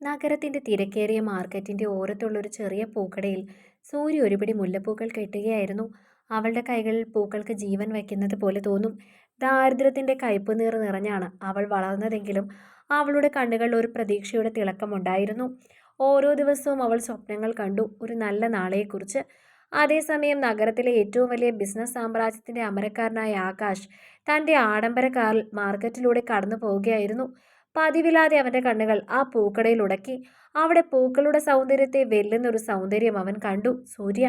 നഗരത്തിന്റെ തിരക്കേറിയ മാർക്കറ്റിന്റെ ഓരത്തുള്ളൊരു ചെറിയ പൂക്കടയിൽ സൂര്യ ഒരുപിടി മുല്ലപ്പൂക്കൾ കെട്ടുകയായിരുന്നു. അവളുടെ കൈകളിൽ പൂക്കൾക്ക് ജീവൻ വയ്ക്കുന്നത് പോലെ തോന്നും. ദാരിദ്ര്യത്തിന്റെ കയ്പ് നീർ നിറഞ്ഞാണ് അവൾ വളർന്നതെങ്കിലും അവളുടെ കണ്ണുകളിൽ ഒരു പ്രതീക്ഷയുടെ തിളക്കമുണ്ടായിരുന്നു. ഓരോ ദിവസവും അവൾ സ്വപ്നങ്ങൾ കണ്ടു ഒരു നല്ല നാളെയെക്കുറിച്ച്. അതേസമയം നഗരത്തിലെ ഏറ്റവും വലിയ ബിസിനസ് സാമ്രാജ്യത്തിന്റെ അമരക്കാരനായ ആകാശ് തന്റെ ആഡംബര കാറിൽ മാർക്കറ്റിലൂടെ കടന്നു പോവുകയായിരുന്നു പതിവില്ലാതെ അവന്റെ കണ്ണുകൾ ആ പൂക്കടയിൽ ഉടക്കി. അവിടെ പൂക്കളുടെ സൗന്ദര്യത്തെ വെല്ലുന്നൊരു സൗന്ദര്യം അവൻ കണ്ടു. സൂര്യ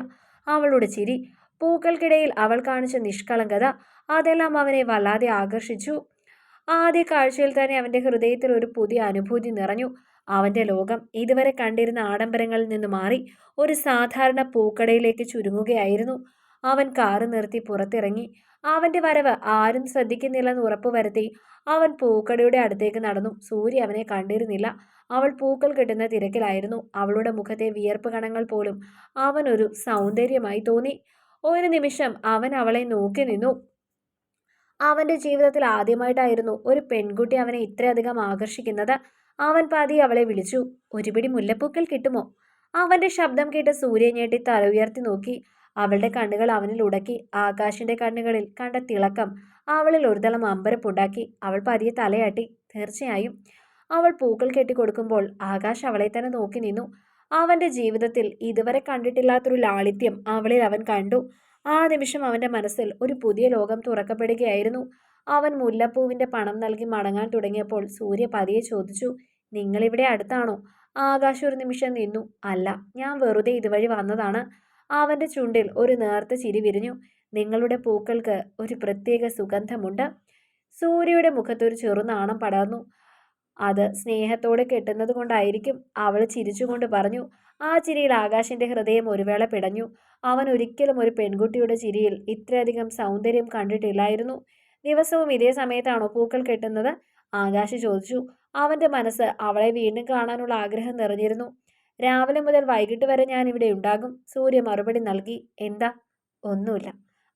അവളുടെ ചിരി. പൂക്കൾക്കിടയിൽ അവൾ കാണിച്ച നിഷ്കളങ്കത അതെല്ലാം അവനെ വല്ലാതെ ആകർഷിച്ചു. ആദ്യ കാഴ്ചയിൽ തന്നെ അവന്റെ ഹൃദയത്തിൽ ഒരു പുതിയ അനുഭൂതി നിറഞ്ഞു. അവന്റെ ലോകം ഇതുവരെ കണ്ടിരുന്ന ആഡംബരങ്ങളിൽ നിന്ന് മാറി ഒരു സാധാരണ പൂക്കടയിലേക്ക് ചുരുങ്ങുകയായിരുന്നു. അവൻ കാറ് നിർത്തി പുറത്തിറങ്ങി. അവന്റെ വരവ് ആരും ശ്രദ്ധിക്കുന്നില്ലെന്ന് ഉറപ്പുവരുത്തി അവൻ പൂക്കടയുടെ അടുത്തേക്ക് നടന്നു. സൂര്യ അവനെ കണ്ടിരുന്നില്ല. അവൾ പൂക്കൾ കിട്ടുന്ന തിരക്കിലായിരുന്നു. അവളുടെ മുഖത്തെ വിയർപ്പ് കണങ്ങൾ പോലും അവനൊരു സൗന്ദര്യമായി തോന്നി. ഒരു നിമിഷം അവൻ അവളെ നോക്കി നിന്നു. അവന്റെ ജീവിതത്തിൽ ആദ്യമായിട്ടായിരുന്നു ഒരു പെൺകുട്ടി അവനെ ഇത്രയധികം ആകർഷിക്കുന്നത്. അവൻ പാതി അവളെ വിളിച്ചു. ഒരുപിടി മുല്ലപ്പൂക്കൾ കിട്ടുമോ? അവന്റെ ശബ്ദം കേട്ട് സൂര്യ ഞെട്ടി തല ഉയർത്തി നോക്കി. അവളുടെ കണ്ണുകൾ അവനിൽ ഉടക്കി ആകാശിന്റെ കണ്ണുകളിൽ കണ്ട തിളക്കം അവളിൽ ഒരുതളം അമ്പരപ്പുണ്ടാക്കി അവൾ പതിയെ തലയാട്ടി തീർച്ചയായും. അവൾ പൂക്കൾ കെട്ടിക്കൊടുക്കുമ്പോൾ ആകാശ് അവളെ തന്നെ നോക്കി നിന്നു. അവന്റെ ജീവിതത്തിൽ ഇതുവരെ കണ്ടിട്ടില്ലാത്തൊരു ലാളിത്യം അവളിൽ അവൻ കണ്ടു. ആ നിമിഷം അവന്റെ മനസ്സിൽ ഒരു പുതിയ ലോകം തുറക്കപ്പെടുകയായിരുന്നു. അവൻ മുല്ലപ്പൂവിന്റെ പണം നൽകി മടങ്ങാൻ തുടങ്ങിയപ്പോൾ സൂര്യ പതിയെ ചോദിച്ചു നിങ്ങളിവിടെ അടുത്താണോ? ആകാശ് ഒരു നിമിഷം നിന്നു അല്ല ഞാൻ വെറുതെ ഇതുവഴി വന്നതാണ്. അവന്റെ ചുണ്ടിൽ ഒരു നേർത്ത ചിരി വിരിഞ്ഞു. നിങ്ങളുടെ പൂക്കൾക്ക് ഒരു പ്രത്യേക സുഗന്ധമുണ്ട്. സൂര്യയുടെ മുഖത്തൊരു ചെറുനാണം പടർന്നു. അത് സ്നേഹത്തോടെ കെട്ടുന്നത് കൊണ്ടായിരിക്കും. അവൾ ചിരിച്ചുകൊണ്ട് പറഞ്ഞു. ആ ചിരിയിൽ ആകാശിന്റെ ഹൃദയം ഒരുവേള പിടഞ്ഞു. അവൻ ഒരിക്കലും ഒരു പെൺകുട്ടിയുടെ ചിരിയിൽ ഇത്രയധികം സൗന്ദര്യം കണ്ടിട്ടില്ലായിരുന്നു. ദിവസവും ഇതേ സമയത്താണോ പൂക്കൾ കെട്ടുന്നത്? ആകാശ് ചോദിച്ചു. അവന്റെ മനസ്സ് അവളെ വീണ്ടും കാണാനുള്ള ആഗ്രഹം നിറഞ്ഞിരുന്നു. രാവിലെ മുതൽ വൈകിട്ട് വരെ ഞാൻ ഇവിടെ ഉണ്ടാകും. സൂര്യ മറുപടി നൽകി എന്താ? ഒന്നുമില്ല.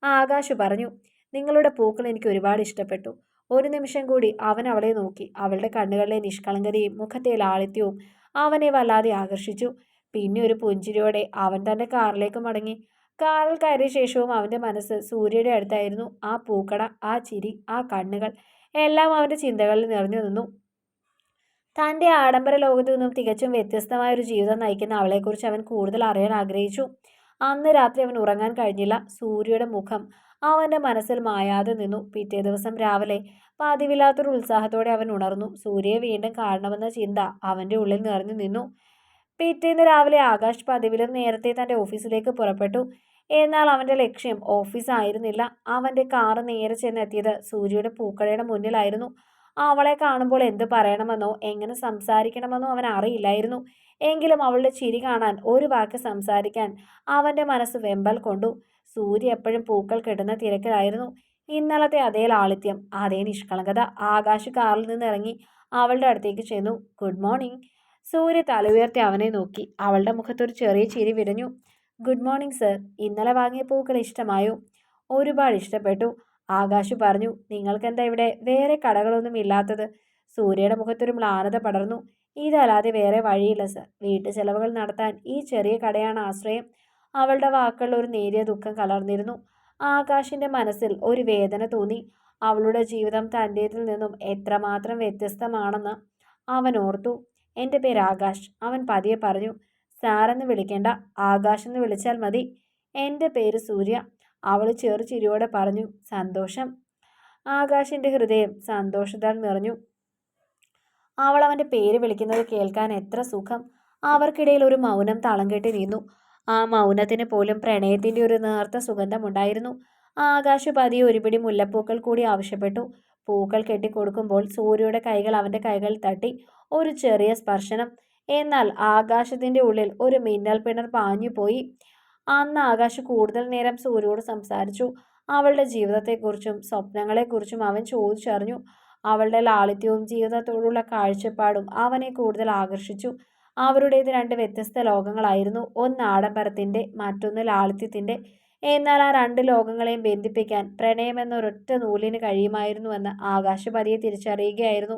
ആകാശ് പറഞ്ഞു നിങ്ങളുടെ പൂക്കൾ എനിക്ക് ഒരുപാട് ഇഷ്ടപ്പെട്ടു. ഒരു നിമിഷം കൂടി അവൻ അവളെ നോക്കി. അവളുടെ കണ്ണുകളിലെ നിഷ്കളങ്കതയും മുഖത്തെ ലാളിത്യവും അവനെ വല്ലാതെ ആകർഷിച്ചു. പിന്നെ ഒരു പുഞ്ചിരിയോടെ അവൻ തന്റെ കാറിലേക്ക് മടങ്ങി. കാറിൽ കയറിയ ശേഷവും അവന്റെ മനസ്സ് സൂര്യയുടെ അടുത്തായിരുന്നു. ആ പൂക്കട ആ ചിരി ആ കണ്ണുകൾ എല്ലാം അവന്റെ ചിന്തകളിൽ നിറഞ്ഞു നിന്നു. തന്റെ ആഡംബര ലോകത്തു നിന്നും തികച്ചും വ്യത്യസ്തമായ ഒരു ജീവിതം നയിക്കുന്ന അവളെക്കുറിച്ച് അവൻ കൂടുതൽ അറിയാൻ ആഗ്രഹിച്ചു. അന്ന് രാത്രി അവൻ ഉറങ്ങാൻ കഴിഞ്ഞില്ല. സൂര്യയുടെ മുഖം അവന്റെ മനസ്സിൽ മായാതെ നിന്നു. പിറ്റേ ദിവസം രാവിലെ പതിവില്ലാത്തൊരു ഉത്സാഹത്തോടെ അവൻ ഉണർന്നു. സൂര്യയെ വീണ്ടും കാണണമെന്ന ചിന്ത അവന്റെ ഉള്ളിൽ നിറഞ്ഞു നിന്നു. പിറ്റേന്ന് രാവിലെ ആകാശ് പതിവിലും നേരത്തെ തന്റെ ഓഫീസിലേക്ക് പുറപ്പെട്ടു. എന്നാൽ അവന്റെ ലക്ഷ്യം ഓഫീസായിരുന്നില്ല. അവന്റെ കാറ് നേരെ ചെന്നെത്തിയത് സൂര്യയുടെ പൂക്കടയുടെ മുന്നിലായിരുന്നു. അവളെ കാണുമ്പോൾ എന്ത് പറയണമെന്നോ എങ്ങനെ സംസാരിക്കണമെന്നോ അവൻ അറിയില്ലായിരുന്നു. എങ്കിലും അവളുടെ ചിരി കാണാൻ ഒരു വാക്ക് സംസാരിക്കാൻ അവന്റെ മനസ്സ് വെമ്പൽ കൊണ്ടു. സൂര്യ എപ്പോഴും പൂക്കൾ കെട്ടുന്ന തിരക്കിലായിരുന്നു. ഇന്നലത്തെ അതേ ലാളിത്യം അതേ നിഷ്കളങ്കത ആകാശ് കാറിൽ നിന്ന് ഇറങ്ങി അവളുടെ അടുത്തേക്ക് ചെന്നു. Good morning. സൂര്യ തല ഉയർത്തി അവനെ നോക്കി. അവളുടെ മുഖത്തൊരു ചെറിയ ചിരി വിരഞ്ഞു ഗുഡ് മോർണിംഗ് സർ. ഇന്നലെ വാങ്ങിയ പൂക്കൾ ഇഷ്ടമായോ? ഒരുപാട് ഇഷ്ടപ്പെട്ടു. ആകാശ് പറഞ്ഞു നിങ്ങൾക്കെന്താ ഇവിടെ വേറെ കടകളൊന്നും ഇല്ലാത്തത്? സൂര്യയുടെ മുഖത്തൊരു മ്ലാനത പടർന്നു. ഇതല്ലാതെ വേറെ വഴിയില്ല സർ. വീട്ടു ചെലവുകൾ നടത്താൻ ഈ ചെറിയ കടയാണ് ആശ്രയം. അവളുടെ വാക്കുകളിൽ ഒരു നേരിയ ദുഃഖം കലർന്നിരുന്നു. ആകാശിന്റെ മനസ്സിൽ ഒരു വേദന തോന്നി. അവളുടെ ജീവിതം തന്റേതിൽ നിന്നും എത്രമാത്രം വ്യത്യസ്തമാണെന്ന് അവൻ ഓർത്തു. എന്റെ പേര് ആകാശ് അവൻ പതിയെ പറഞ്ഞു. സാറെന്ന് വിളിക്കേണ്ട ആകാശ് എന്ന് വിളിച്ചാൽ മതി. എന്റെ പേര് സൂര്യ. അവൾ ചെറു ചിരിയോടെ പറഞ്ഞു സന്തോഷം. ആകാശിന്റെ ഹൃദയം സന്തോഷത്താൽ നിറഞ്ഞു. അവൾ അവന്റെ പേര് വിളിക്കുന്നത് കേൾക്കാൻ എത്ര സുഖം. അവർക്കിടയിൽ ഒരു മൗനം തളം കെട്ടി നിന്നു. ആ മൗനത്തിന് പോലും പ്രണയത്തിന്റെ ഒരു നേർത്ത സുഗന്ധമുണ്ടായിരുന്നു. ആകാശ് പതിയെ ഒരുപിടി മുല്ലപ്പൂക്കൾ കൂടി ആവശ്യപ്പെട്ടു. പൂക്കൾ കെട്ടിക്കൊടുക്കുമ്പോൾ സൂര്യയുടെ കൈകൾ അവന്റെ കൈകൾ തട്ടി. ഒരു ചെറിയ സ്പർശനം. എന്നാൽ ആകാശത്തിന്റെ ഉള്ളിൽ ഒരു മിന്നൽ പിണർ പാഞ്ഞുപോയി. അന്ന് ആകാശ് കൂടുതൽ നേരം സൂര്യയോട് സംസാരിച്ചു. അവളുടെ ജീവിതത്തെക്കുറിച്ചും സ്വപ്നങ്ങളെക്കുറിച്ചും അവൻ ചോദിച്ചറിഞ്ഞു. അവളുടെ ലാളിത്യവും ജീവിതത്തോടുള്ള കാഴ്ചപ്പാടും അവനെ കൂടുതൽ ആകർഷിച്ചു. അവരുടേത് രണ്ട് വ്യത്യസ്ത ലോകങ്ങളായിരുന്നു. ഒന്ന് ആഡംബരത്തിന്റെ മറ്റൊന്ന് ലാളിത്യത്തിന്റെ. എന്നാൽ ആ രണ്ട് ലോകങ്ങളെയും ബന്ധിപ്പിക്കാൻ പ്രണയമെന്നൊരൊറ്റ നൂലിന് കഴിയുമായിരുന്നുവെന്ന് ആകാശ് പതിയെ തിരിച്ചറിയുകയായിരുന്നു.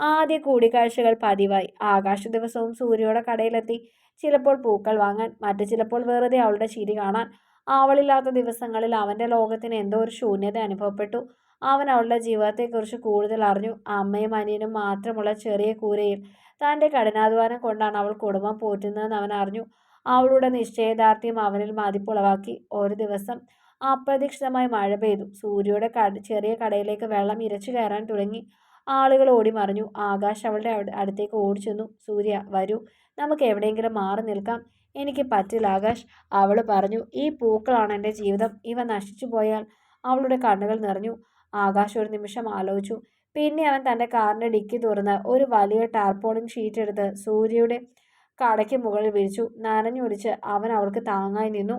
ആദ്യ കൂടിക്കാഴ്ചകൾ പതിവായി. ആകാശ ദിവസവും സൂര്യയുടെ കടയിലെത്തി. ചിലപ്പോൾ പൂക്കൾ വാങ്ങാൻ മറ്റു ചിലപ്പോൾ വെറുതെ അവളുടെ ചിരി കാണാൻ. അവളില്ലാത്ത ദിവസങ്ങളിൽ അവന്റെ ലോകത്തിന് എന്തോ ഒരു ശൂന്യത അനുഭവപ്പെട്ടു. അവൻ അവളുടെ ജീവിതത്തെക്കുറിച്ച് കൂടുതൽ അറിഞ്ഞു. അമ്മയും അനിയനും മാത്രമുള്ള ചെറിയ കൂരയിൽ തന്റെ കഠിനാധ്വാനം കൊണ്ടാണ് അവൾ കുടുംബം പോറ്റുന്നതെന്ന് അവൻ അറിഞ്ഞു. അവളുടെ നിശ്ചയദാർഢ്യം അവനിൽ മതിപ്പുളവാക്കി. ഒരു ദിവസം അപ്രതീക്ഷിതമായി മഴ പെയ്തു. സൂര്യയുടെ ചെറിയ കടയിലേക്ക് വെള്ളം ഇരച്ചു കയറാൻ തുടങ്ങി. ആളുകൾ ഓടി മറിഞ്ഞു. ആകാശ് അവളുടെ അടുത്തേക്ക് ഓടിച്ചെന്നു. സൂര്യ വരൂ. നമുക്ക് എവിടെയെങ്കിലും മാറി നിൽക്കാം. എനിക്ക് പറ്റില്ല ആകാശ്. അവൾ പറഞ്ഞു ഈ പൂക്കളാണ് എന്റെ ജീവിതം. ഇവ നശിച്ചു പോയാൽ? അവളുടെ കണ്ണുകൾ നിറഞ്ഞു. ആകാശ് ഒരു നിമിഷം ആലോചിച്ചു. പിന്നെ അവൻ തന്റെ കാറിന്റെ ഡിക്കി തുറന്ന് ഒരു വലിയ ടാർപോളിംഗ് ഷീറ്റ് എടുത്ത് സൂര്യയുടെ കടയ്ക്ക് മുകളിൽ വിരിച്ചു. നനഞ്ഞൊടിച്ച് അവൻ അവൾക്ക് താങ്ങായി നിന്നു.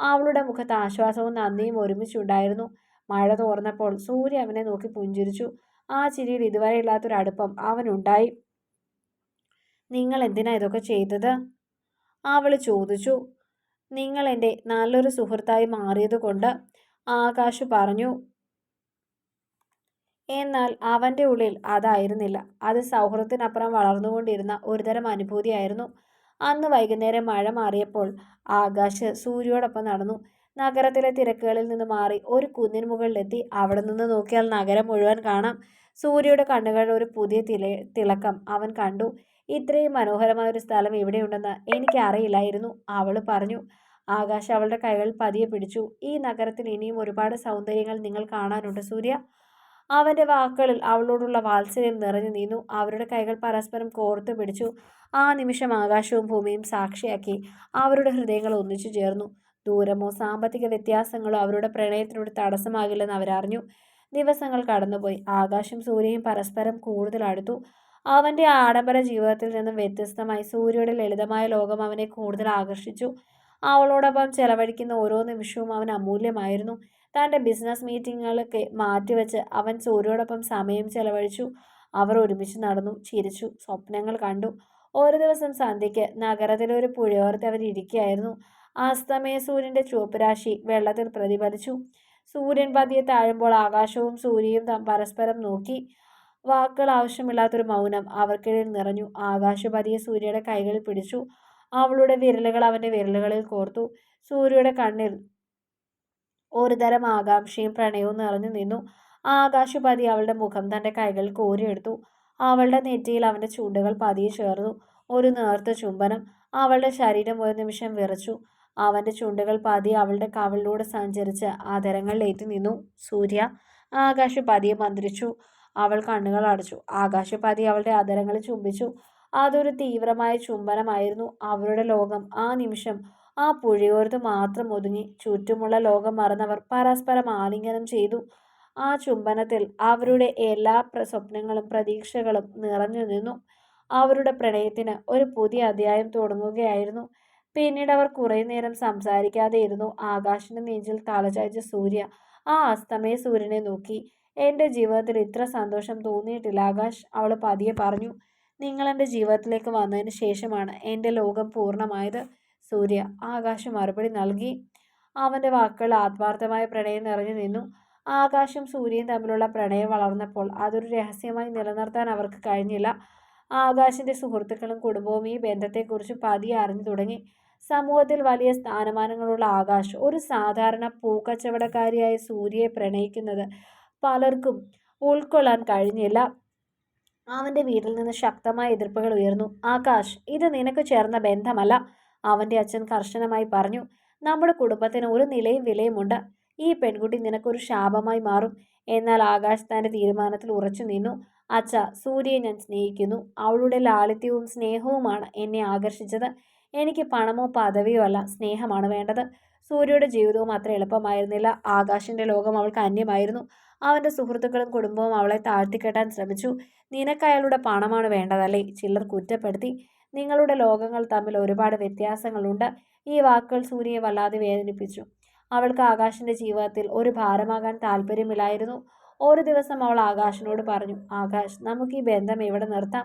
അവളുടെ മുഖത്ത് ആശ്വാസവും നന്ദിയും ഒരുമിച്ചുണ്ടായിരുന്നു. മഴ തോർന്നപ്പോൾ സൂര്യ അവനെ നോക്കി പുഞ്ചിരിച്ചു. ആ ചിരിയിൽ ഇതുവരെ ഇല്ലാത്തൊരടുപ്പം അവനുണ്ടായി. നിങ്ങൾ എന്തിനാ ഇതൊക്കെ ചെയ്തത്? അവൾ ചോദിച്ചു. നിങ്ങൾ എന്റെ നല്ലൊരു സുഹൃത്തായി മാറിയതുകൊണ്ട് ആകാശ് പറഞ്ഞു എന്നാൽ അവന്റെ ഉള്ളിൽ അതായിരുന്നില്ല. അത് സൗഹൃദത്തിനപ്പുറം വളർന്നുകൊണ്ടിരുന്ന ഒരുതരം അനുഭൂതിയായിരുന്നു. അന്ന് വൈകുന്നേരം മഴ മാറിയപ്പോൾ ആകാശ് സൂര്യോടൊപ്പം നടന്നു. നഗരത്തിലെ തിരക്കുകളിൽ നിന്ന് മാറി ഒരു കുന്നിൻ മുകളിലെത്തി. അവിടെ നിന്ന് നോക്കിയാൽ നഗരം മുഴുവൻ കാണാം. സൂര്യയുടെ കണ്ണുകളിൽ ഒരു പുതിയ തിള തിളക്കം അവൻ കണ്ടു. ഇത്രയും മനോഹരമായ ഒരു സ്ഥലം ഇവിടെയുണ്ടെന്ന് എനിക്ക് അറിയില്ലായിരുന്നു അവൾ പറഞ്ഞു ആകാശ് അവളുടെ കൈകൾ പതിയെ പിടിച്ചു. ഈ നഗരത്തിൽ ഇനിയും ഒരുപാട് സൗന്ദര്യങ്ങൾ നിങ്ങൾ കാണാനുണ്ട് സൂര്യ. അവന്റെ വാക്കുകളിൽ അവളോടുള്ള വാത്സല്യം നിറഞ്ഞു നീന്നു. അവരുടെ കൈകൾ പരസ്പരം കോർത്തു പിടിച്ചു. ആ നിമിഷം ആകാശവും ഭൂമിയും സാക്ഷിയാക്കി. അവരുടെ ഹൃദയങ്ങൾ ഒന്നിച്ചു ചേർന്നു. ദൂരമോ സാമ്പത്തിക വ്യത്യാസങ്ങളോ അവരുടെ പ്രണയത്തിനോട് തടസ്സമാകില്ലെന്ന് അവരറിഞ്ഞു. ദിവസങ്ങൾ കടന്നുപോയി. ആകാശം സൂര്യയും പരസ്പരം കൂടുതൽ അടുത്തു. അവന്റെ ആഡംബര ജീവിതത്തിൽ നിന്നും വ്യത്യസ്തമായി സൂര്യയുടെ ലളിതമായ ലോകം അവനെ കൂടുതൽ ആകർഷിച്ചു. അവളോടൊപ്പം ചെലവഴിക്കുന്ന ഓരോ നിമിഷവും അവൻ അമൂല്യമായിരുന്നു. തന്റെ ബിസിനസ് മീറ്റിങ്ങുകളൊക്കെ മാറ്റിവെച്ച് അവൻ സൂര്യയോടൊപ്പം സമയം ചെലവഴിച്ചു. അവർ ഒരുമിച്ച് നടന്നു ചിരിച്ചു സ്വപ്നങ്ങൾ കണ്ടു. ഒരു ദിവസം സന്ധ്യയ്ക്ക് നഗരത്തിലെ ഒരു പുഴയോരത്ത് അവർ ഇരിക്കുകയായിരുന്നു അസ്തമയ സൂര്യന്റെ ചുവപ്പുരാശി വെള്ളത്തിൽ പ്രതിഫലിച്ചു. സൂര്യൻ പതിയെ താഴുമ്പോൾ ആകാശവും സൂര്യയും പരസ്പരം നോക്കി. വാക്കുകൾ ആവശ്യമില്ലാത്തൊരു മൗനം അവർക്കിടയിൽ നിറഞ്ഞു. ആകാശപതിയെ സൂര്യയുടെ കൈകളിൽ പിടിച്ചു. അവളുടെ വിരലുകൾ അവന്റെ വിരലുകളിൽ കോർത്തു. സൂര്യയുടെ കണ്ണിൽ ഒരുതരം ആകാംക്ഷയും പ്രണയവും നിറഞ്ഞു നിന്നു. ആകാശപതി അവളുടെ മുഖം തന്റെ കൈകൾ കോരിയെടുത്തു. അവളുടെ നെറ്റിയിൽ അവന്റെ ചുണ്ടുകൾ പതിയെ ചേർന്നു. ഒരു നേർത്ത ചുംബനം. അവളുടെ ശരീരം ഒരു നിമിഷം വിറച്ചു. അവന്റെ ചുണ്ടുകൾ പതിയെ അവളുടെ കവളിലൂടെ സഞ്ചരിച്ച് ആദരങ്ങളിലേറ്റ് നിന്നു സൂര്യ ആകാശപതിയെ മന്ത്രിച്ചു. അവൾ കണ്ണുകൾ അടച്ചു. ആകാശപാതി അവളുടെ ആദരങ്ങളിൽ ചുംബിച്ചു. അതൊരു തീവ്രമായ ചുംബനമായിരുന്നു അവരുടെ ലോകം. ആ നിമിഷം ആ പുഴയോരത്ത് മാത്രം ഒതുങ്ങി. ചുറ്റുമുള്ള ലോകം മറന്നവർ പരസ്പരം ആലിംഗനം ചെയ്തു. ആ ചുംബനത്തിൽ അവരുടെ എല്ലാ സ്വപ്നങ്ങളും പ്രതീക്ഷകളും നിറഞ്ഞു നിന്നു. അവരുടെ പ്രണയത്തിന് ഒരു പുതിയ അധ്യായം തുടങ്ങുകയായിരുന്നു. പിന്നീട് അവർ കുറേ നേരം സംസാരിക്കാതെ ഇരുന്നു. ആകാശിന്റെ നെഞ്ചിൽ തലചായ്ച്ച സൂര്യ ആ അസ്തമയ സൂര്യനെ നോക്കി. എന്റെ ജീവിതത്തിൽ ഇത്ര സന്തോഷം തോന്നിയിട്ടില്ല ആകാശ് അവൾ പതിയെ പറഞ്ഞു. നിങ്ങൾ എന്റെ ജീവിതത്തിലേക്ക് വന്നതിന് ശേഷമാണ് എന്റെ ലോകം പൂർണമായത് സൂര്യ ആകാശ് മറുപടി നൽകി. അവന്റെ വാക്കുകൾ ആത്മാർത്ഥമായ പ്രണയം നിറഞ്ഞു നിന്നു. ആകാശും സൂര്യയും തമ്മിലുള്ള പ്രണയം വളർന്നപ്പോൾ അതൊരു രഹസ്യമായി നിലനിർത്താൻ അവർക്ക് കഴിഞ്ഞില്ല. ആകാശിന്റെ സുഹൃത്തുക്കളും കുടുംബവും ഈ ബന്ധത്തെക്കുറിച്ച് പതിയെ അറിഞ്ഞു തുടങ്ങി. സമൂഹത്തിൽ വലിയ സ്ഥാനമാനങ്ങളുള്ള ആകാശ് ഒരു സാധാരണ പൂക്കച്ചവടക്കാരിയായ സൂര്യയെ പ്രണയിക്കുന്നത് പലർക്കും ഉൾക്കൊള്ളാൻ കഴിഞ്ഞില്ല. അവന്റെ വീട്ടിൽ നിന്ന് ശക്തമായ എതിർപ്പുകൾ ഉയർന്നു. ആകാശ് ഇത് നിനക്ക് ചേർന്ന ബന്ധമല്ല അവന്റെ അച്ഛൻ കർശനമായി പറഞ്ഞു. നമ്മുടെ കുടുംബത്തിന് ഒരു നിലയും വിലയുമുണ്ട്. ഈ പെൺകുട്ടി നിനക്കൊരു ശാപമായി മാറും. എന്നാൽ ആകാശ് തന്റെ തീരുമാനത്തിൽ ഉറച്ചു നിന്നു. അച്ഛ സൂര്യയെ ഞാൻ സ്നേഹിക്കുന്നു. അവളുടെ ലാളിത്യവും സ്നേഹവുമാണ് എന്നെ ആകർഷിച്ചത്. എനിക്ക് പണമോ പദവിയോ അല്ല സ്നേഹമാണ് വേണ്ടത്. സൂര്യയുടെ ജീവിതവും അത്ര എളുപ്പമായിരുന്നില്ല. ആകാശിന്റെ ലോകം അവൾക്ക് അന്യമായിരുന്നു. അവന്റെ സുഹൃത്തുക്കളും കുടുംബവും അവളെ താഴ്ത്തിക്കെട്ടാൻ ശ്രമിച്ചു. നിനക്ക് അയാളുടെ പണമാണ് വേണ്ടതല്ലേ? ചിലർ കുറ്റപ്പെടുത്തി. നിങ്ങളുടെ ലോകങ്ങൾ തമ്മിൽ ഒരുപാട് വ്യത്യാസങ്ങളുണ്ട്. ഈ വാക്കുകൾ സൂര്യയെ വല്ലാതെ വേദനിപ്പിച്ചു. അവൾക്ക് ആകാശിന്റെ ജീവിതത്തിൽ ഒരു ഭാരമാകാൻ താല്പര്യമില്ലായിരുന്നു. ഒരു ദിവസം അവൾ ആകാശിനോട് പറഞ്ഞു ആകാശ് നമുക്ക് ഈ ബന്ധം ഇവിടെ നിർത്താം?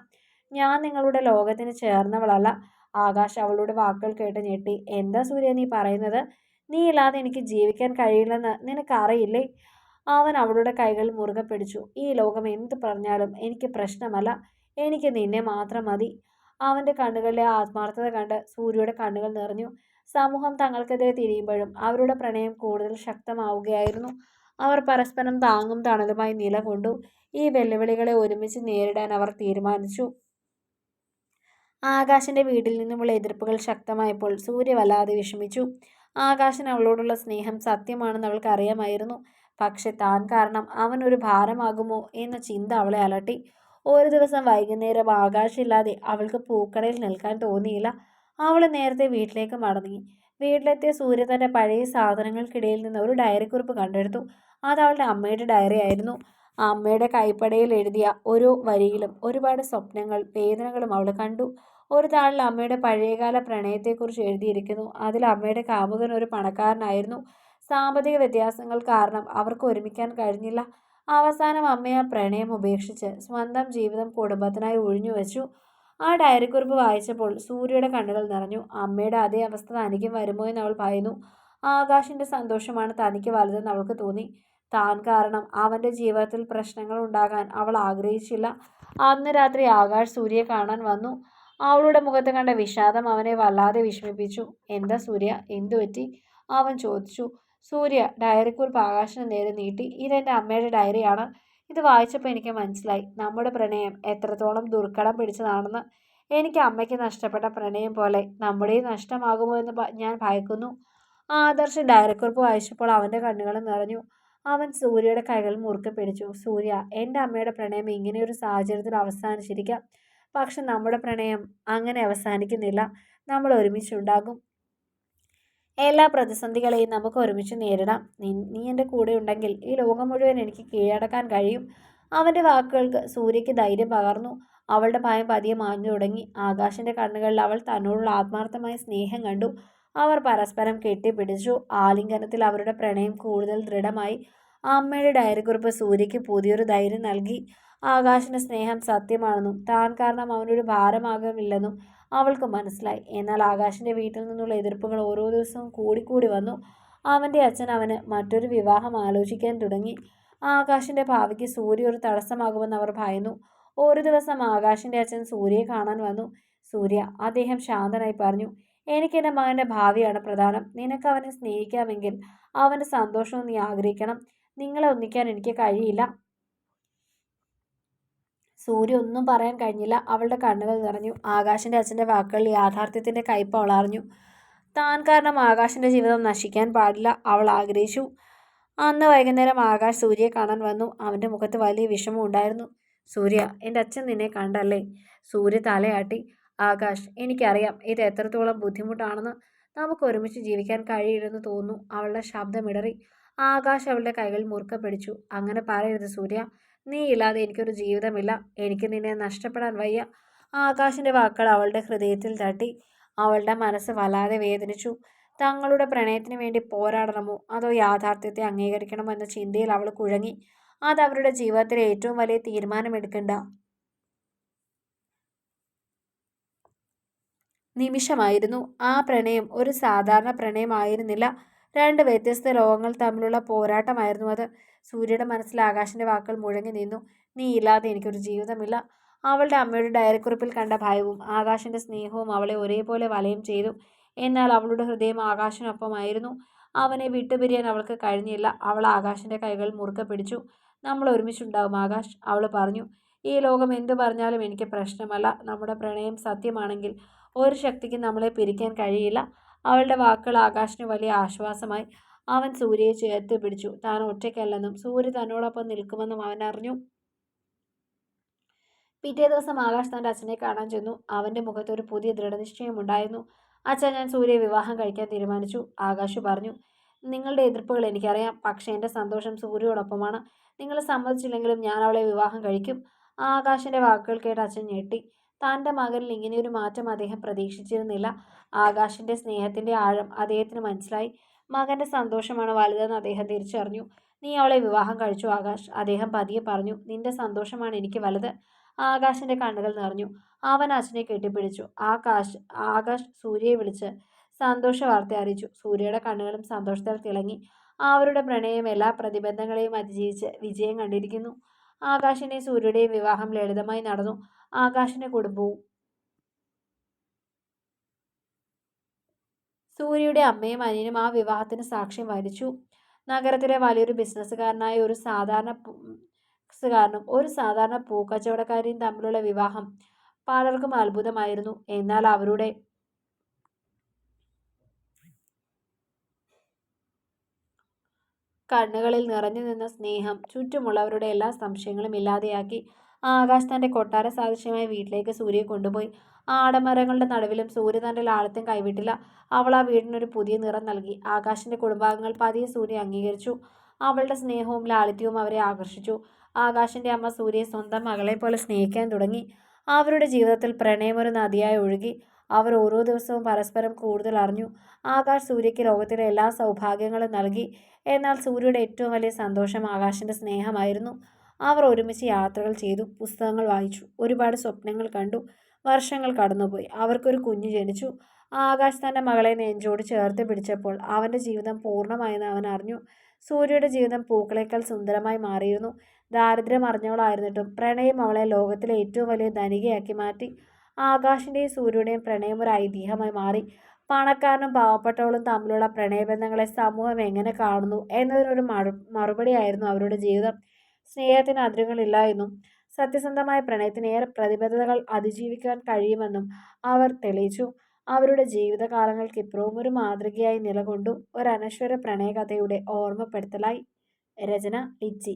ഞാൻ നിങ്ങളുടെ ലോകത്തിന് ചേർന്നവളല്ല. ആകാശ് അവളുടെ വാക്കുകൾ കേട്ട് ഞെട്ടി എന്താ സൂര്യ നീ പറയുന്നത്? നീ ഇല്ലാതെ എനിക്ക് ജീവിക്കാൻ കഴിയില്ലെന്ന് നിനക്കറിയില്ലേ? അവൻ അവളുടെ കൈകൾ മുറുകെ പിടിച്ചു. ഈ ലോകം എന്ത് പറഞ്ഞാലും എനിക്ക് പ്രശ്നമല്ല. എനിക്ക് നിന്നെ മാത്രം മതി. അവന്റെ കണ്ണുകളിലെ ആത്മാർത്ഥത കണ്ട് സൂര്യയുടെ കണ്ണുകൾ നിറഞ്ഞു. സമൂഹം തങ്ങൾക്കെതിരെ തിരിയുമ്പോഴും അവരുടെ പ്രണയം കൂടുതൽ ശക്തമാവുകയായിരുന്നു. അവർ പരസ്പരം താങ്ങും തണലുമായി നിലകൊണ്ടു. ഈ വെല്ലുവിളികളെ ഒരുമിച്ച് നേരിടാൻ അവർ തീരുമാനിച്ചു. ആകാശിന്റെ വീട്ടിൽ നിന്നുമുള്ള എതിർപ്പുകൾ ശക്തമായപ്പോൾ സൂര്യ വല്ലാതെ വിഷമിച്ചു. ആകാശൻ അവളോടുള്ള സ്നേഹം സത്യമാണെന്ന് അവൾക്ക് അറിയാമായിരുന്നു പക്ഷെ താൻ കാരണം അവൻ ഒരു ഭാരമാകുമോ എന്ന ചിന്ത അവളെ അലട്ടി. ഒരു ദിവസം വൈകുന്നേരം ആകാശമില്ലാതെ അവൾക്ക് പൂക്കടയിൽ നിൽക്കാൻ തോന്നിയില്ല. അവൾ നേരത്തെ വീട്ടിലേക്ക് മടങ്ങി. വീട്ടിലെത്തിയ സൂര്യ തന്റെ പഴയ സാധനങ്ങൾക്കിടയിൽ നിന്ന് ഒരു ഡയറി കുറിപ്പ് കണ്ടെടുത്തു. അത് അവളുടെ അമ്മയുടെ ഡയറി ആയിരുന്നു. അമ്മയുടെ കൈപ്പടയിൽ എഴുതിയ ഒരു വരിയിലും ഒരുപാട് സ്വപ്നങ്ങൾ വേദനകളും അവൾ കണ്ടു. ഒരു താളിൽ അമ്മയുടെ പഴയകാല പ്രണയത്തെക്കുറിച്ച് എഴുതിയിരിക്കുന്നു. അതിൽ അമ്മയുടെ കാമുകൻ ഒരു പണക്കാരനായിരുന്നു. സാമ്പത്തിക വ്യത്യാസങ്ങൾ കാരണം അവർക്ക് ഒരുമിക്കാൻ കഴിഞ്ഞില്ല. അവസാനം അമ്മ ആ പ്രണയം ഉപേക്ഷിച്ച് സ്വന്തം ജീവിതം കുടുംബത്തിനായി ഒഴിഞ്ഞു വെച്ചു. ആ ഡയറിക്കുറിപ്പ് വായിച്ചപ്പോൾ സൂര്യയുടെ കണ്ണുകൾ നിറഞ്ഞു. അമ്മയുടെ അതേ അവസ്ഥ തനിക്കും വരുമോ എന്ന് അവൾ ഭയന്നു. ആകാശിന്റെ സന്തോഷമാണ് തനിക്ക് വലുതെന്ന് അവൾക്ക് തോന്നി. താൻ കാരണം അവന്റെ ജീവിതത്തിൽ പ്രശ്നങ്ങൾ ഉണ്ടാകാൻ അവൾ ആഗ്രഹിച്ചില്ല. അന്ന് രാത്രി ആകാശ് സൂര്യയെ കാണാൻ വന്നു. അവളുടെ മുഖത്ത് കണ്ട വിഷാദം അവനെ വല്ലാതെ വിഷമിപ്പിച്ചു. എന്താ സൂര്യ? എന്തു പറ്റി അവൻ ചോദിച്ചു. സൂര്യ ഡയറിക്കുറിപ്പ് ആകാശന് നേരെ നീട്ടി. ഇതെന്റെ അമ്മയുടെ ഡയറിയാണ് ഇത് വായിച്ചപ്പോൾ എനിക്ക് മനസ്സിലായി. നമ്മുടെ പ്രണയം എത്രത്തോളം ദുർഘടം പിടിച്ചതാണെന്ന്. എനിക്ക് അമ്മയ്ക്ക് നഷ്ടപ്പെട്ട പ്രണയം പോലെ നമ്മുടെയും നഷ്ടമാകുമോ എന്ന് ഞാൻ ഭയക്കുന്നു. ആദർശ് ഡയറിക്കുറിപ്പ് വായിച്ചപ്പോൾ അവന്റെ കണ്ണുകൾ നിറഞ്ഞു. അവൻ സൂര്യയുടെ കൈകൾ മുറുക്കെ പിടിച്ചു. സൂര്യ എന്റെ അമ്മയുടെ പ്രണയം ഇങ്ങനെയൊരു സാഹചര്യത്തിൽ അവസാനിച്ചിരിക്കാം. പക്ഷെ നമ്മുടെ പ്രണയം അങ്ങനെ അവസാനിക്കുന്നില്ല. നമ്മൾ ഒരുമിച്ചുണ്ടാകും. എല്ലാ പ്രതിസന്ധികളെയും നമുക്ക് ഒരുമിച്ച് നേരിടാം. നീ എന്റെ കൂടെ ഉണ്ടെങ്കിൽ ഈ ലോകം മുഴുവൻ എനിക്ക് കീഴടക്കാൻ കഴിയും. അവന്റെ വാക്കുകൾക്ക് സൂര്യയ്ക്ക് ധൈര്യം പകർന്നു. അവളുടെ ഭയം പതിയെ മാഞ്ഞു തുടങ്ങി. ആകാശിന്റെ കണ്ണുകളിൽ അവൾ തന്നോടുള്ള ആത്മാർത്ഥമായ സ്നേഹം കണ്ടു. അവർ പരസ്പരം കെട്ടിപ്പിടിച്ചു. ആലിംഗനത്തിൽ അവരുടെ പ്രണയം കൂടുതൽ ദൃഢമായി. അമ്മയുടെ ഡയറി കുറിപ്പ് സൂര്യയ്ക്ക് പുതിയൊരു ധൈര്യം നൽകി. ആകാശിന്റെ സ്നേഹം സത്യമാണെന്നും താൻ കാരണം അവനൊരു ഭാരമാകുന്നില്ലെന്നും അവൾക്ക് മനസ്സിലായി. എന്നാൽ ആകാശിന്റെ വീട്ടിൽ നിന്നുള്ള എതിർപ്പുകൾ ഓരോ ദിവസവും കൂടിക്കൂടി വന്നു. അവന്റെ അച്ഛൻ അവന് മറ്റൊരു വിവാഹം ആലോചിക്കാൻ തുടങ്ങി. ആകാശിന്റെ ഭാവിക്ക് സൂര്യ ഒരു തടസ്സമാകുമെന്ന് അവർ ഭയന്നു. ഒരു ദിവസം ആകാശിന്റെ അച്ഛൻ സൂര്യയെ കാണാൻ വന്നു. സൂര്യ അദ്ദേഹം ശാന്തനായി പറഞ്ഞു. എനിക്ക് എന്റെ മകന്റെ ഭാവിയാണ് പ്രധാനം. നിനക്ക് അവനെ സ്നേഹിക്കാമെങ്കിൽ അവന്റെ സന്തോഷവും നീ ആഗ്രഹിക്കണം. നിങ്ങളെ ഒന്നിക്കാൻ എനിക്ക് കഴിയില്ല. സൂര്യ ഒന്നും പറയാൻ കഴിഞ്ഞില്ല. അവളുടെ കണ്ണുകൾ നിറഞ്ഞു. ആകാശിന്റെ അച്ഛന്റെ വാക്കുകൾ യാഥാർത്ഥ്യത്തിന്റെ കയ്പ് അവളറിഞ്ഞു താൻ കാരണം ആകാശിന്റെ ജീവിതം നശിക്കാൻ പാടില്ല അവൾ ആഗ്രഹിച്ചു. അന്ന് വൈകുന്നേരം ആകാശ് സൂര്യയെ കാണാൻ വന്നു. അവന്റെ മുഖത്ത് വലിയ വിഷമം ഉണ്ടായിരുന്നു. സൂര്യ എന്റെ അച്ഛൻ നിന്നെ കണ്ടല്ലേ സൂര്യ തലയാട്ടി. ആകാശ് എനിക്കറിയാം. ഇത് എത്രത്തോളം ബുദ്ധിമുട്ടാണെന്ന്. നമുക്ക് ഒരുമിച്ച് ജീവിക്കാൻ കഴിയില്ലെന്ന് തോന്നുന്നു അവളുടെ ശബ്ദമിടറി ആകാശ് അവളുടെ കൈകൾ മുറുക്ക പിടിച്ചു അങ്ങനെ പറയരുത് സൂര്യ. നീ ഇല്ലാതെ എനിക്കൊരു ജീവിതമില്ല. എനിക്ക് നിന്നെ നഷ്ടപ്പെടാൻ വയ്യ. ആകാശിന്റെ വാക്കുകൾ അവളുടെ ഹൃദയത്തിൽ തട്ടി. അവളുടെ മനസ്സ് വല്ലാതെ വേദനിച്ചു. തങ്ങളുടെ പ്രണയത്തിന് വേണ്ടി പോരാടണമോ? അതോ യാഥാർത്ഥ്യത്തെ അംഗീകരിക്കണമോ? എന്ന ചിന്തയിൽ അവൾ കുഴങ്ങി. അത് അവരുടെ ജീവിതത്തിലെ ഏറ്റവും വലിയ തീരുമാനമെടുക്കണ്ട. നിമിഷമായിരുന്നു. ആ പ്രണയം ഒരു സാധാരണ പ്രണയമായിരുന്നില്ല. രണ്ട് വ്യത്യസ്ത ലോകങ്ങൾ തമ്മിലുള്ള പോരാട്ടമായിരുന്നു അത്. സൂര്യയുടെ മനസ്സിൽ ആകാശിന്റെ വാക്കുകൾ മുഴങ്ങി നിന്നു. നീ ഇല്ലാതെ എനിക്കൊരു ജീവിതമില്ല. അവളുടെ അമ്മയുടെ ഡയറിക്കുറിപ്പിൽ കണ്ട ഭയവും ആകാശിന്റെ സ്നേഹവും അവളെ ഒരേപോലെ വലയം ചെയ്തു. എന്നാൽ അവളുടെ ഹൃദയം ആകാശിനൊപ്പമായിരുന്നു. അവനെ വിട്ടുപിരിയാൻ അവൾക്ക് കഴിഞ്ഞില്ല. അവൾ ആകാശിന്റെ കൈകൾ മുറുക്കെ പിടിച്ചു. നമ്മൾ ഒരുമിച്ചുണ്ടാവും ആകാശ് അവൾ പറഞ്ഞു. ഈ ലോകം എന്തു പറഞ്ഞാലും എനിക്ക് പ്രശ്നമല്ല. നമ്മുടെ പ്രണയം സത്യമാണെങ്കിൽ ഒരു ശക്തിക്കും നമ്മളെ പിരിക്കാൻ കഴിയില്ല. അവളുടെ വാക്കുകൾ ആകാശിന് വലിയ ആശ്വാസമായി. അവൻ സൂര്യയെ ചേർത്ത് പിടിച്ചു. താൻ ഒറ്റയ്ക്കല്ലെന്നും സൂര്യ തന്നോടൊപ്പം നിൽക്കുമെന്നും അവൻ അറിഞ്ഞു. പിറ്റേ ദിവസം ആകാശ് തന്റെ അച്ഛനെ കാണാൻ ചെന്നു. അവന്റെ മുഖത്ത് ഒരു പുതിയ ദൃഢനിശ്ചയമുണ്ടായിരുന്നു അച്ഛൻ ഞാൻ സൂര്യയെ വിവാഹം കഴിക്കാൻ തീരുമാനിച്ചു. ആകാശ് പറഞ്ഞു നിങ്ങളുടെ എതിർപ്പുകൾ എനിക്കറിയാം. പക്ഷേ എന്റെ സന്തോഷം സൂര്യയോടൊപ്പമാണ്. നിങ്ങൾ സമ്മതിച്ചില്ലെങ്കിലും ഞാൻ അവളെ വിവാഹം കഴിക്കും. ആകാശിന്റെ വാക്കുകൾ കേട്ട് അച്ഛൻ ഞെട്ടി. തന്റെ മകനിൽ ഇങ്ങനെയൊരു മാറ്റം അദ്ദേഹം പ്രതീക്ഷിച്ചിരുന്നില്ല. ആകാശിന്റെ സ്നേഹത്തിന്റെ ആഴം അദ്ദേഹത്തിന് മനസ്സിലായി. മകന്റെ സന്തോഷമാണ് വലുതെന്ന് അദ്ദേഹം തിരിച്ചറിഞ്ഞു. നീ അവളെ വിവാഹം കഴിച്ചു ആകാശ് അദ്ദേഹം പതിയെ പറഞ്ഞു. നിന്റെ സന്തോഷമാണ് എനിക്ക് വലുത് ആകാശിന്റെ കണ്ണുകൾ നിറഞ്ഞു. അവൻ അച്ഛനെ കെട്ടിപ്പിടിച്ചു. ആകാശ് ആകാശ് സൂര്യയെ വിളിച്ച് സന്തോഷ വാർത്ത അറിയിച്ചു. സൂര്യയുടെ കണ്ണുകളും സന്തോഷത്താൽ തിളങ്ങി. അവരുടെ പ്രണയം എല്ലാ പ്രതിബന്ധങ്ങളെയും അതിജീവിച്ച് വിജയം കണ്ടിരിക്കുന്നു. ആകാശിന്റെയും സൂര്യയുടെയും വിവാഹം ലളിതമായി നടന്നു. ആകാശിന്റെ കുടുംബവും സൂര്യയുടെ അമ്മയും അനിയനും ആ വിവാഹത്തിന് സാക്ഷ്യം വഹിച്ചു. നഗരത്തിലെ വലിയൊരു ബിസിനസ്സുകാരനായ ഒരു സാധാരണ കാരണം ഒരു സാധാരണ പൂക്കച്ചവടക്കാരിയും തമ്മിലുള്ള വിവാഹം പലർക്കും അത്ഭുതമായിരുന്നു. എന്നാൽ അവരുടെ കണ്ണുകളിൽ നിറഞ്ഞു നിന്ന സ്നേഹം ചുറ്റുമുള്ളവരുടെ എല്ലാ സംശയങ്ങളും ഇല്ലാതെയാക്കി ആകാശ് തന്റെ കൊട്ടാര സാദൃശ്യമായ വീട്ടിലേക്ക് സൂര്യയെ കൊണ്ടുപോയി. ആടമരങ്ങളുടെ നടുവിലും സൂര്യ തന്റെ ലാളിത്യം കൈവിട്ടില്ല. അവൾ ആ വീടിനൊരു പുതിയ നിറം നൽകി. ആകാശിന്റെ കുടുംബാംഗങ്ങൾ പതിയെ സൂര്യ അംഗീകരിച്ചു. അവളുടെ സ്നേഹവും ലാളിത്യവും അവരെ ആകർഷിച്ചു. ആകാശിന്റെ അമ്മ സൂര്യയെ സ്വന്തം മകളെ പോലെ സ്നേഹിക്കാൻ തുടങ്ങി. അവരുടെ ജീവിതത്തിൽ പ്രണയം ഒരു നദിയായി ഒഴുകി. അവർ ഓരോ ദിവസവും പരസ്പരം കൂടുതൽ അറിഞ്ഞു. ആകാശ് സൂര്യയ്ക്ക് ലോകത്തിലെ എല്ലാ സൗഭാഗ്യങ്ങളും നൽകി. എന്നാൽ സൂര്യയുടെ ഏറ്റവും വലിയ സന്തോഷം ആകാശിന്റെ സ്നേഹമായിരുന്നു. അവർ ഒരുമിച്ച് യാത്രകൾ ചെയ്തു പുസ്തകങ്ങൾ വായിച്ചു. ഒരുപാട് സ്വപ്നങ്ങൾ കണ്ടു വർഷങ്ങൾ കടന്നുപോയി. അവർക്കൊരു കുഞ്ഞു ജനിച്ചു. ആകാശ് തന്റെ മകളെ നെഞ്ചോട് ചേർത്ത് പിടിച്ചപ്പോൾ അവന്റെ ജീവിതം പൂർണമായെന്ന് അവൻ അറിഞ്ഞു. സൂര്യയുടെ ജീവിതം പൂക്കളേക്കാൾ സുന്ദരമായി മാറിയിരുന്നു. ദാരിദ്ര്യം അറിഞ്ഞവളായിരുന്നിട്ടും പ്രണയം അവളെ ലോകത്തിലെ ഏറ്റവും വലിയ ധനികയാക്കി മാറ്റി. ആകാശിന്റെയും സൂര്യയുടെയും പ്രണയം ഒരു ഐതിഹ്യമായി മാറി. പണക്കാരനും പാവപ്പെട്ടവളും തമ്മിലുള്ള പ്രണയബന്ധങ്ങളെ സമൂഹം എങ്ങനെ കാണുന്നു എന്നതിനൊരു മറു മറുപടിയായിരുന്നു അവരുടെ ജീവിതം. സ്നേഹത്തിന് അതിരുകളില്ല എന്നും സത്യസന്ധമായ പ്രണയത്തിന് ഏറെ പ്രതിബദ്ധതകൾ അതിജീവിക്കാൻ കഴിയുമെന്നും അവർ തെളിയിച്ചു. അവരുടെ ജീവിതകാലങ്ങൾക്ക് ഇപ്പുറവും ഒരു മാതൃകയായി നിലകൊണ്ടു ഒരു അനശ്വര പ്രണയകഥയുടെ ഓർമ്മപ്പെടുത്തലായി. രചന ലിച്ചി.